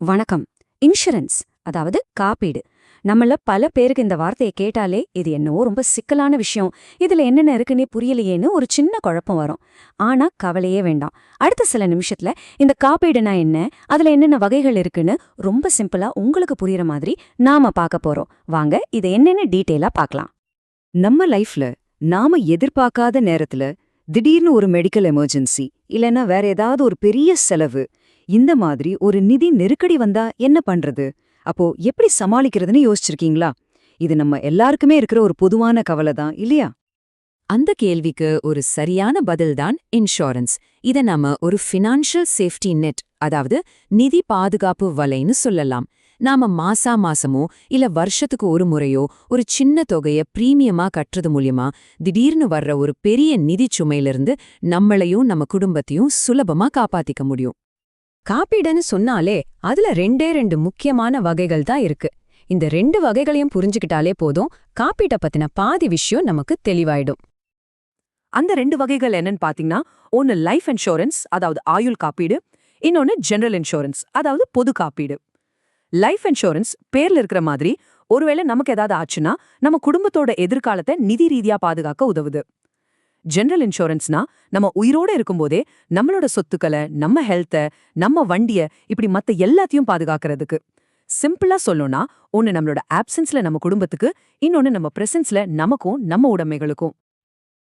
வணக்கம். இன்சூரன்ஸ் அதாவது காப்பீடு. நம்மள பல பேருக்கு இந்த வார்த்தையை கேட்டாலே இது என்னவோ ரொம்ப சிக்கலான விஷயம். இதுல என்னென்ன இருக்குன்னே புரியலையேன்னு ஒரு சின்ன குழப்பம் வரும். ஆனா கவலையே வேண்டாம். அடுத்த சில நிமிஷத்துல இந்த காப்பீடுனா என்ன அதுல என்னென்ன வகைகள் இருக்குன்னு ரொம்ப சிம்பிளா உங்களுக்கு புரியற மாதிரி நாம பார்க்க போறோம். வாங்க இதை என்னென்ன டீட்டெயிலா பார்க்கலாம். நம்ம லைஃப்ல நாம எதிர்பார்க்காத நேரத்துல திடீர்னு ஒரு மெடிக்கல் எமர்ஜென்சி இல்லனா வேற ஏதாவது ஒரு பெரிய செலவு இந்த மாதிரி ஒரு நிதி நெருக்கடி வந்தா என்ன பண்றது? அப்போ எப்படி சமாளிக்கிறதுன்னு யோசிச்சிருக்கீங்களா? இது நம்ம எல்லாருக்குமே இருக்கிற ஒரு பொதுவான கவலை தான் இல்லையா? அந்த கேள்விக்கு ஒரு சரியான பதில்தான் இன்சூரன்ஸ் இத நாம ஒரு ஃபினான்ஷியல் சேஃப்டி நெட் அதாவது நிதி பாதுகாப்பு வலைன்னு சொல்லலாம். நாம மாசா மாசமோ இல்ல வருஷத்துக்கு ஒரு முறையோ ஒரு சின்ன தொகைய பிரீமியமா கட்டுறது மூலியமா திடீர்னு வர்ற ஒரு பெரிய நிதி சுமையிலிருந்து நம்மளையும் நம்ம குடும்பத்தையும் சுலபமா காப்பாத்திக்க முடியும். காப்பீடுன்னு சொன்னாலே அதுல ரெண்டே ரெண்டு முக்கியமான வகைகள் தான் இருக்கு. இந்த ரெண்டு வகைகளையும் புரிஞ்சுக்கிட்டாலே போதும் காப்பீட்டை பத்தின பாதி விஷயம் நமக்கு தெளிவாயிடும். அந்த ரெண்டு வகைகள் என்னன்னு பாத்தீங்கன்னா ஒன்னு லைஃப் இன்சூரன்ஸ் அதாவது ஆயுள் காப்பீடு இன்னொன்னு ஜெனரல் இன்சூரன்ஸ் அதாவது பொது காப்பீடு. லைஃப் இன்சூரன்ஸ் பேர்ல இருக்கிற மாதிரி ஒருவேளை நமக்கு ஏதாவது ஆச்சுன்னா நம்ம குடும்பத்தோட எதிர்காலத்தை நிதி ரீதியா பாதுகாக்க உதவுது. ஜெனரல் இன்சூரன்ஸ்னா நம்ம உயிரோட இருக்கும்போதே நம்மளோட சொத்துக்களை நம்ம ஹெல்த்த நம்ம வண்டிய இப்படி மத்த எல்லாத்தையும் பாதுகாக்கிறதுக்கு. சிம்பிளா சொல்லணும்னா ஒன்னு நம்மளோட ஆப்சன்ஸ்ல நம்ம குடும்பத்துக்கு இன்னொன்னு நம்ம பிரசன்ஸ்ல நமக்கும் நம்ம உடைமைகளுக்கும்.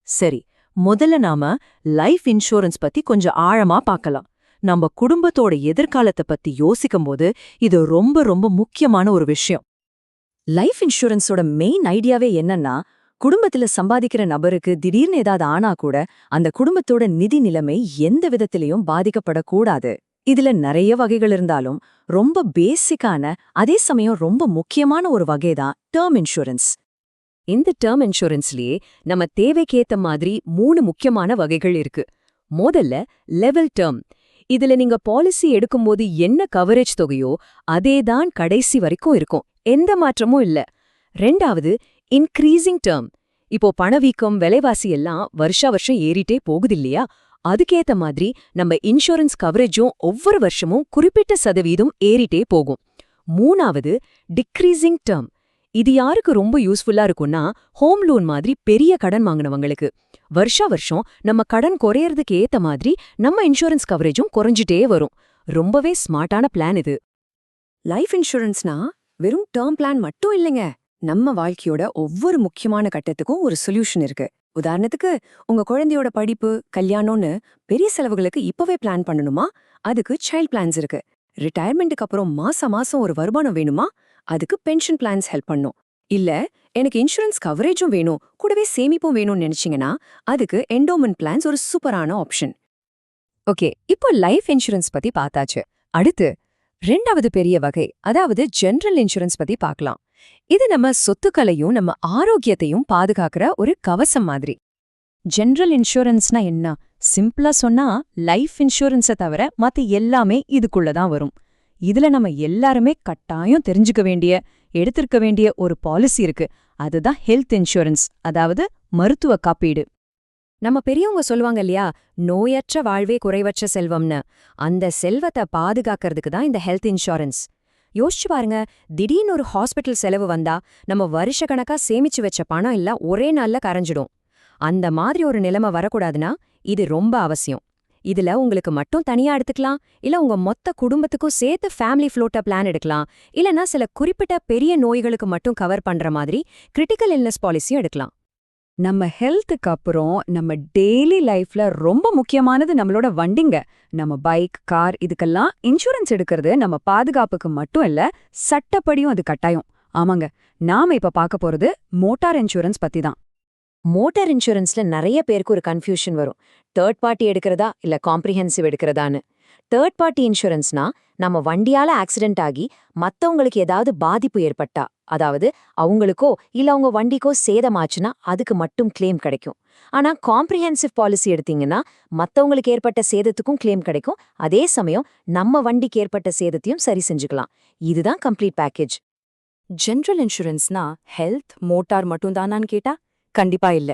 சரி முதல்ல நாம லைஃப் இன்சூரன்ஸ் பத்தி கொஞ்சம் ஆழமா பார்க்கலாம். நம்ம குடும்பத்தோட எதிர்காலத்தை பத்தி யோசிக்கும்போது இது ரொம்ப ரொம்ப முக்கியமான ஒரு விஷயம். லைஃப் இன்சூரன்ஸோட மெயின் ஐடியாவே என்னன்னா குடும்பத்துல சம்பாதிக்கிற நபருக்கு திடீர்னு ஏதாவது ஆனா கூட அந்த குடும்பத்தோட நிதி நிலைமை எந்த விதத்திலையும் பாதிக்கப்படக்கூடாது. இதுல நிறைய வகைகள் இருந்தாலும் ரொம்ப பேசிக்கான அதே சமயம் ரொம்ப முக்கியமான ஒரு வகைதான் டேர்ம் இன்சூரன்ஸ் இந்த டேர்ம் இன்சூரன்ஸ்லயே நம்ம தேவைக்கேத்த மாதிரி மூணு முக்கியமான வகைகள் இருக்கு. முதல்ல லெவல் டேர்ம் இதுல நீங்க பாலிசி எடுக்கும்போது என்ன கவரேஜ் தொகையோ அதேதான் கடைசி வரைக்கும் இருக்கும். எந்த மாற்றமும் இல்ல. ரெண்டாவது இன்க்ரீசிங் டேர்ம் இப்போ பணவீக்கம் விலைவாசி எல்லாம் வருஷா வருஷம் ஏறிட்டே போகுது இல்லையா அதுக்கேத்த மாதிரி நம்ம இன்சூரன்ஸ் கவரேஜும் ஒவ்வொரு வருஷமும் குறிப்பிட்ட சதவீதம் ஏறிட்டே போகும். மூணாவது டிக்ரீசிங் டேர்ம் இது யாருக்கு ரொம்ப யூஸ்ஃபுல்லா இருக்கும்னா ஹோம் லோன் மாதிரி பெரிய கடன் வாங்கினவங்களுக்கு. வருஷா வருஷம் நம்ம கடன் குறையறதுக்கு ஏத்த மாதிரி நம்ம இன்சூரன்ஸ் கவரேஜும் குறைஞ்சிட்டே வரும். ரொம்பவே ஸ்மார்ட்டான பிளான் இது. லைஃப் இன்சூரன்ஸ்னா வெறும் டேர்ம் பிளான் மட்டும் இல்லைங்க. நம்ம வாழ்க்கையோட ஒவ்வொரு முக்கியமான கட்டத்துக்கும் ஒரு சொல்யூஷன் இருக்கு. உதாரணத்துக்கு உங்க குழந்தையோட படிப்பு கல்யாணம்னு பெரிய செலவுகளுக்கு இப்பவே பிளான் பண்ணணுமா? அதுக்கு சைல்ட் பிளான்ஸ் இருக்கு. ரிட்டையர்மெண்ட்டுக்கு அப்புறம் மாசம் மாசம் ஒரு வருமானம் வேணுமா? அதுக்கு பென்ஷன் பிளான்ஸ் ஹெல்ப் பண்ணும். இல்ல எனக்கு இன்சூரன்ஸ் கவரேஜும் வேணும். கூடவே சேமிப்பும் வேணும்னு நினைச்சீங்கன்னா அதுக்கு எண்டோமென்ட் பிளான்ஸ் ஒரு சூப்பரான ஆப்ஷன் ஓகே இப்போ லைஃப் இன்சூரன்ஸ் பத்தி பார்த்தாச்சு. அடுத்து ரெண்டாவது பெரிய வகை அதாவது ஜெனரல் இன்சூரன்ஸ் பத்தி பார்க்கலாம். இது நம்ம சொத்துக்களையும் நம்ம ஆரோக்கியத்தையும் பாதுகாக்கிற ஒரு கவசம் மாதிரி. ஜெனரல் இன்சூரன்ஸ்னா என்ன? சிம்பிளா சொன்னா லைஃப் இன்சூரன்ஸை தவிர மத்த எல்லாமே இதுக்குள்ள தான் வரும். இதுல நம்ம எல்லாருமே கட்டாயம் தெரிஞ்சுக்க வேண்டிய எடுத்திருக்க வேண்டிய ஒரு பாலிசி இருக்கு. அதுதான் ஹெல்த் இன்சூரன்ஸ் அதாவது மருத்துவ காப்பீடு. நம்ம பெரியவங்க சொல்லுவாங்க இல்லையா நோயற்ற வாழ்வே குறைவற்ற செல்வம்னு. அந்த செல்வத்தை பாதுகாக்கிறதுக்கு தான் இந்த ஹெல்த் இன்சூரன்ஸ் யோசிச்சு பாருங்க திடீர்னு ஒரு ஹாஸ்பிட்டல் செலவு வந்தா நம்ம வருஷக்கணக்கா சேமிச்சு வச்ச பணம் எல்லாம் ஒரே நாள்ல கரைஞ்சிடும். அந்த மாதிரி ஒரு நிலைமை வரக்கூடாதுன்னா இது ரொம்ப அவசியம். இதுல உங்களுக்கு மட்டும் தனியா எடுத்துக்கலாம் இல்ல உங்க மொத்த குடும்பத்துக்கும் சேர்த்து ஃபேமிலி ஃப்ளோட்ட பிளான் எடுக்கலாம் இல்லனா சில குறிப்பிட்ட பெரிய நோய்களுக்கு மட்டும் கவர் பண்ற மாதிரி கிரிட்டிக்கல் இல்னஸ் பாலிசியும் எடுக்கலாம். நம்ம ஹெல்த்துக்கு அப்புறம் நம்ம டெய்லி லைஃப்ல ரொம்ப முக்கியமானது நம்மளோட வண்டிங்க. நம்ம பைக் கார் இதுக்கெல்லாம் இன்சூரன்ஸ் எடுக்கிறது நம்ம பாதுகாப்புக்கு மட்டும் இல்ல சட்டப்படியும் அது கட்டாயம். ஆமாங்க. நாம இப்ப பார்க்க போறது மோட்டார் இன்சூரன்ஸ் பத்தி தான். மோட்டார் இன்சூரன்ஸ்ல நிறைய பேருக்கு ஒரு கன்ஃபியூஷன் வரும். தேர்ட் பார்ட்டி எடுக்கிறதா இல்ல காம்ப்ரிஹென்சிவ் எடுக்கிறதான்னு. தேர்ட் பார்ட்டி இன்சூரன்ஸ்னா நம்ம வண்டியால ஆக்சிடென்ட் ஆகி மத்தவங்களுக்கு ஏதாவது பாதிப்பு ஏற்பட்டா அதாவது அவங்களுக்கோ இல்ல அவங்க வண்டிக்கோ சேதமாச்சுன்னா அதுக்கு மட்டும் கிளைம் கிடைக்கும். ஆனா காம்ப்ரிஹென்சிவ் பாலிசி எடுத்தீங்கன்னா மத்தவங்களுக்கு ஏற்பட்ட சேதத்துக்கும் கிளைம் கிடைக்கும். அதே சமயம் நம்ம வண்டிக்கு ஏற்பட்ட சேதத்தையும் சரி செஞ்சுக்கலாம். இதுதான் கம்ப்ளீட் பேக்கேஜ் ஜெனரல் இன்சூரன்ஸ்னா ஹெல்த் மோட்டார் மட்டும் தானான்னு கேட்டா கண்டிப்பா இல்ல.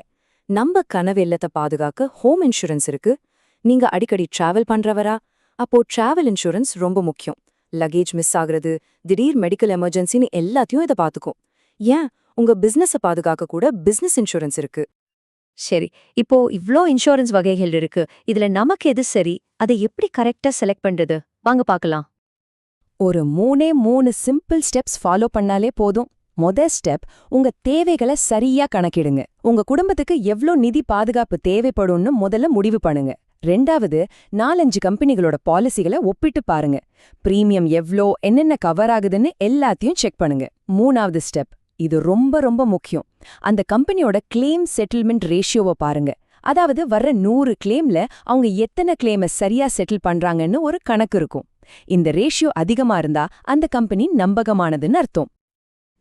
நம்ம கனவு இல்லத்தை பாதுகாக்க ஹோம் இன்சூரன்ஸ் இருக்கு. நீங்க அடிக்கடி டிராவல் பண்றவரா அப்போ டிராவல் இன்சூரன்ஸ் ரொம்ப முக்கியம். லக்கேஜ் மிஸ் ஆகுறது திடீர் மெடிக்கல் எமர்ஜென்சின்னு எல்லாத்தையும் இதை பார்த்துக்கும். ஏன்? உங்க பிசினஸ பாதுகாக்க கூட பிசினஸ் இன்சூரன்ஸ் இருக்கு. சரி இப்போ இவ்ளோ இன்சூரன்ஸ் வகைகள் இருக்கு. இதுல நமக்கு எது சரி? அதை எப்படி கரெக்டா செலக்ட் பண்றது? வாங்க பார்க்கலாம். ஒரு மூணே மூணு சிம்பிள் ஸ்டெப்ஸ் ஃபாலோ பண்ணாலே போதும். மொத ஸ்டெப் உங்க தேவைகளை சரியா கணக்கிடுங்க. உங்க குடும்பத்துக்கு எவ்ளோ நிதி பாதுகாப்பு தேவைப்படும்னு முதல்ல முடிவு பண்ணுங்க. ரெண்டாவது நாலஞ்சு கம்பெனிகளோட பாலிசிகளை ஒப்பிட்டு பாருங்க. பிரீமியம் எவ்ளோ என்னென்ன கவர் ஆகுதுன்னு எல்லாத்தையும் செக் பண்ணுங்க. மூணாவது ஸ்டெப் இது ரொம்ப ரொம்ப முக்கியம். அந்த கம்பெனியோட கிளைம் செட்டில்மெண்ட் ரேஷியோவை பாருங்க. அதாவது வர்ற நூறு கிளைம்ல அவங்க எத்தனை கிளைமை சரியா செட்டில் பண்றாங்கன்னு ஒரு கணக்கு இருக்கும். இந்த ரேஷியோ அதிகமா இருந்தா அந்த கம்பெனி நம்பகமானதுன்னு அர்த்தம்.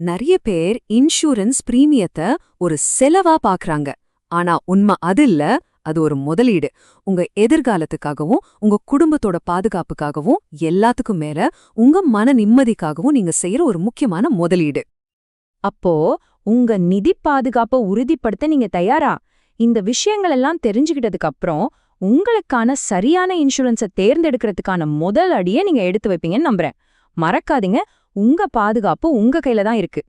நிறைய பேர் இன்சூரன்ஸ் பிரீமியத்தை ஒரு செலவா பாக்குறாங்க. ஆனா உண்மை அது இல்ல அது ஒரு முதலீடு. உங்க எதிர்காலத்துக்காகவும் உங்க குடும்பத்தோட பாதுகாப்புக்காகவும் எல்லாத்துக்கும் மேல உங்க மன நிம்மதிக்காகவும் நீங்க செய்யற ஒரு முக்கியமான முதலீடு. அப்போ உங்க நிதி பாதுகாப்பை உறுதிப்படுத்த நீங்க தயாரா? இந்த விஷயங்கள் எல்லாம் தெரிஞ்சுக்கிட்டதுக்கு அப்புறம் உங்களுக்கான சரியான இன்சூரன்ஸை தேர்ந்தெடுக்கிறதுக்கான முதல் அடியை நீங்க எடுத்து வைப்பீங்கன்னு நம்புறேன். மறக்காதீங்க. உங்க பாதுகாப்பு உங்க கையில தான் இருக்கு.